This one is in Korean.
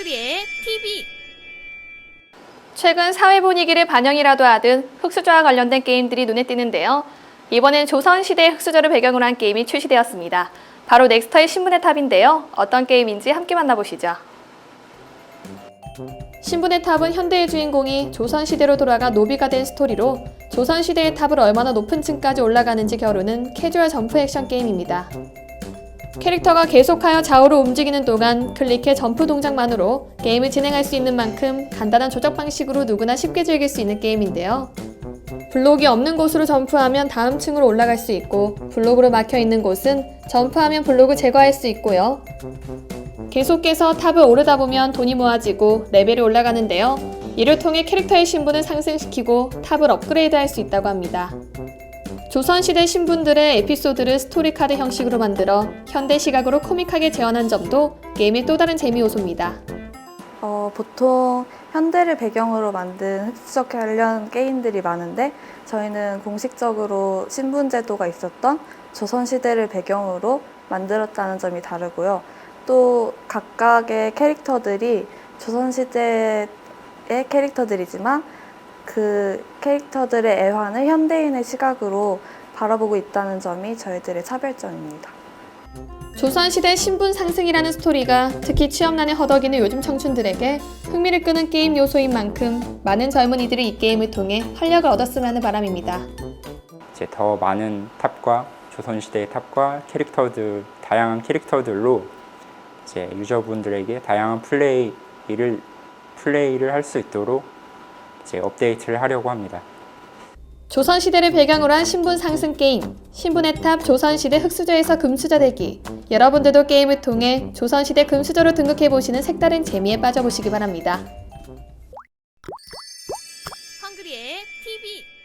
헝그리의 TV 최근 사회 분위기를 반영이라도 하듯 흑수저와 관련된 게임들이 눈에 띄는데요. 이번엔 조선시대의 흑수저를 배경으로 한 게임이 출시되었습니다. 바로 넥스터의 신분의 탑인데요. 어떤 게임인지 함께 만나보시죠. 신분의 탑은 현대의 주인공이 조선시대로 돌아가 노비가 된 스토리로 조선시대의 탑을 얼마나 높은 층까지 올라가는지 겨루는 캐주얼 점프 액션 게임입니다. 캐릭터가 계속하여 좌우로 움직이는 동안 클릭해 점프 동작만으로 게임을 진행할 수 있는 만큼 간단한 조작 방식으로 누구나 쉽게 즐길 수 있는 게임인데요. 블록이 없는 곳으로 점프하면 다음 층으로 올라갈 수 있고 블록으로 막혀 있는 곳은 점프하면 블록을 제거할 수 있고요. 계속해서 탑을 오르다 보면 돈이 모아지고 레벨이 올라가는데요. 이를 통해 캐릭터의 신분을 상승시키고 탑을 업그레이드 할 수 있다고 합니다. 조선시대 신분들의 에피소드를 스토리 카드 형식으로 만들어 현대 시각으로 코믹하게 재현한 점도 게임의 또 다른 재미 요소입니다. 어, 보통 현대를 배경으로 만든 흑수저 관련 게임들이 많은데 저희는 공식적으로 신분제도가 있었던 조선시대를 배경으로 만들었다는 점이 다르고요. 또 각각의 캐릭터들이 조선시대의 캐릭터들이지만 그 캐릭터들의 애환을 현대인의 시각으로 바라보고 있다는 점이 저희들의 차별점입니다. 조선시대 신분 상승이라는 스토리가 특히 취업난에 허덕이는 요즘 청춘들에게 흥미를 끄는 게임 요소인 만큼 많은 젊은이들이 이 게임을 통해 활력을 얻었으면 하는 바람입니다. 이제 더 많은 탑과 조선시대의 탑과 캐릭터들 다양한 캐릭터들로 이제 유저분들에게 다양한 플레이를 플레이를 할 수 있도록 이제 업데이트를 하려고 합니다. 조선시대를 배경으로 한 신분 상승 게임 신분의 탑 조선시대 흑수저에서 금수저 되기 여러분들도 게임을 통해 조선시대 금수저로 등극해보시는 색다른 재미에 빠져보시기 바랍니다. 헝그리의 TV